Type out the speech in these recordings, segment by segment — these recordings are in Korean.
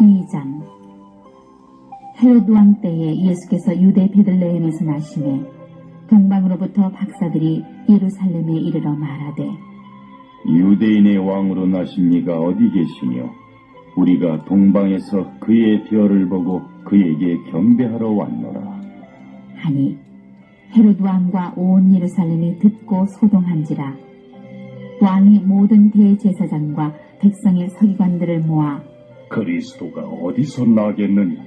2장 헤로드 왕 때에 예수께서 유대 베들레헴에서 나심에 동방으로부터 박사들이 예루살렘에 이르러 말하되 유대인의 왕으로 나십니까 어디 계시며 우리가 동방에서 그의 별을 보고 그에게 경배하러 왔노라. 하니 헤로드 왕과 온 예루살렘이 듣고 소동한지라 왕이 모든 대제사장과 백성의 서기관들을 모아 그리스도가 어디서 나겠느냐?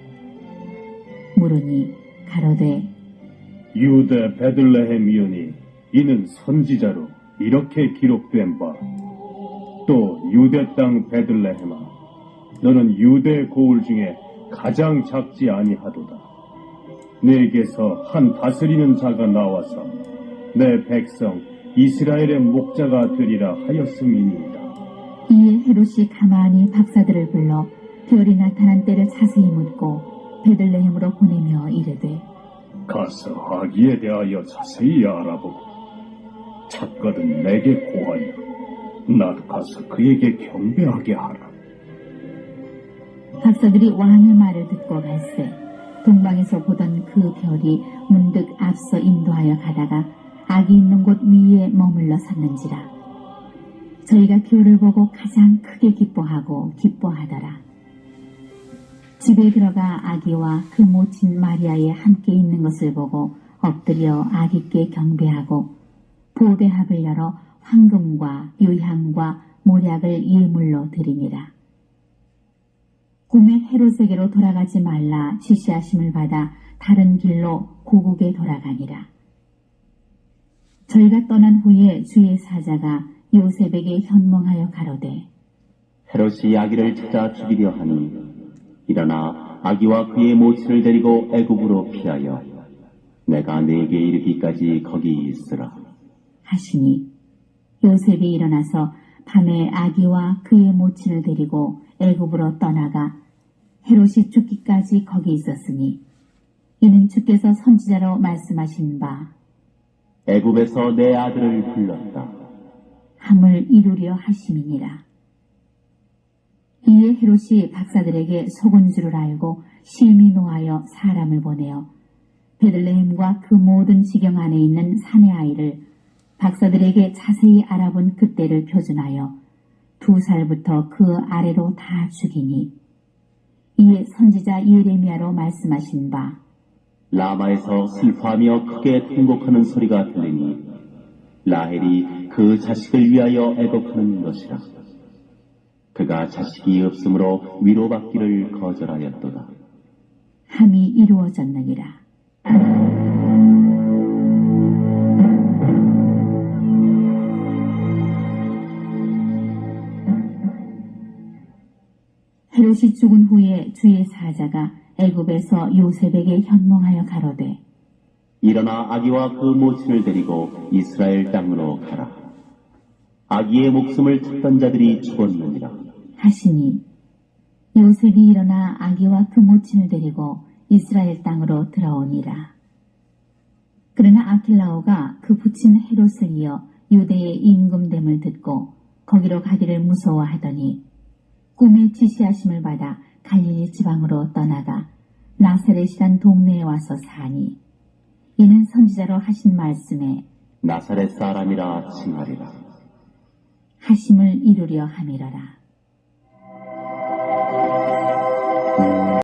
물으니 가로되 유대 베들레헴이오니 이는 선지자로 이렇게 기록된 바. 또 유대 땅 베들레헴아, 너는 유대 고을 중에 가장 작지 아니하도다. 내게서 한 다스리는 자가 나와서 내 백성 이스라엘의 목자가 되리라 하였음이니 이에 헤롯이 가만히 박사들을 불러 별이 나타난 때를 자세히 묻고 베들레헴으로 보내며 이르되 가서 아기에 대하여 자세히 알아보고 찾거든 내게 고하여 나도 가서 그에게 경배하게 하라. 박사들이 왕의 말을 듣고 갈새 동방에서 보던 그 별이 문득 앞서 인도하여 가다가 아기 있는 곳 위에 머물러 섰는지라 저희가 별을 보고 가장 크게 기뻐하고 기뻐하더라 집에 들어가 아기와 그 모친 마리아에 함께 있는 것을 보고 엎드려 아기께 경배하고 보배합을 열어 황금과 유향과 모략을 예물로 드리니라. 꿈에 헤롯에게로 돌아가지 말라 지시하심을 받아 다른 길로 고국에 돌아가니라. 저희가 떠난 후에 주의 사자가 요셉에게 현몽하여 가로되 헤롯이 아기를 찾아 죽이려 하니 일어나 아기와 그의 모친을 데리고 애굽으로 피하여 내가 네게 이르기까지 거기 있으라. 하시니 요셉이 일어나서 밤에 아기와 그의 모친을 데리고 애굽으로 떠나가 헤롯이 죽기까지 거기 있었으니 이는 주께서 선지자로 말씀하신 바 애굽에서 내 아들을 불렀다. 함을 이루려 하심이니라. 이에 헤롯이 박사들에게 속은 줄을 알고 심히 노하여 사람을 보내어 베들레헴과 그 모든 지경 안에 있는 사내 아이를 박사들에게 자세히 알아본 그때를 표준하여 두 살부터 그 아래로 다 죽이니 이에 선지자 예레미야로 말씀하신 바 라마에서 슬퍼하며 크게 통곡하는 소리가 들리니 라헬이 그 자식을 위하여 애곡하는 것이라. 그가 자식이 없으므로 위로받기를 거절하였도다. 함이 이루어졌느니라. 헤롯이 죽은 후에 주의 사자가 애굽에서 요셉에게 현몽하여 가로되 일어나 아기와 그 모친을 데리고 이스라엘 땅으로 가라. 아기의 목숨을 찾던 자들이 죽었느니라. 하시니 요셉이 일어나 아기와 그 모친을 데리고 이스라엘 땅으로 들어오니라. 그러나 아킬라오가 그 부친 헤롯을 이어 유대의 임금됨을 듣고 거기로 가기를 무서워하더니 꿈에 지시하심을 받아 갈릴리 지방으로 떠나가 나사렛이란 동네에 와서 사니 이는 선지자로 하신 말씀에 나사렛 사람이라 칭하리라. 하심을 이루려 함이라라.